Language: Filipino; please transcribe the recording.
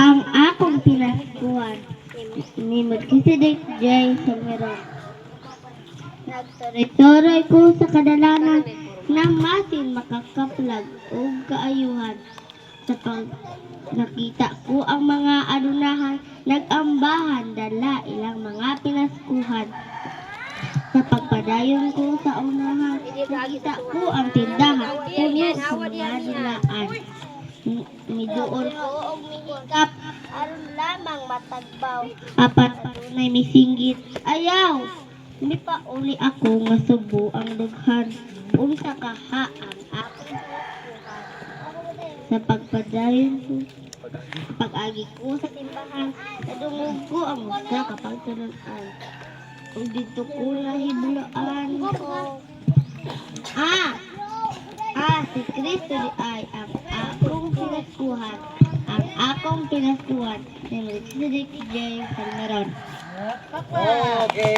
Ang akong pinaskuhan ni Melchizedek J. Salmeron. Nagtuloy-tuloy ko sa kadalanan na masin makakaplag o kaayuhan. Sa pag nakita ko ang mga adunahan, nag-ambahan, dala ilang mga pinaskuhan. Sa pagpadayon ko sa unahan, nakita ko ang tindahan, puno sa mga dulaan. Midoon ko og aron lamang matagbaw. Apat tunay misinggit, ayaw. Hindi pa uli ako nga subo ang dughan. Unsa ka ha ang akong. Sa pagpadayon ko, pag-agi ko sa timbahan, nadungog ko ang usa kapag tunan Kung dito ko nahibulaan ko. Ah! Ah, si Kristo di ay ang akong pinaskuhan. Ang akong pinaskuhan. Ni Melchizedek J. Salmeron. Okay.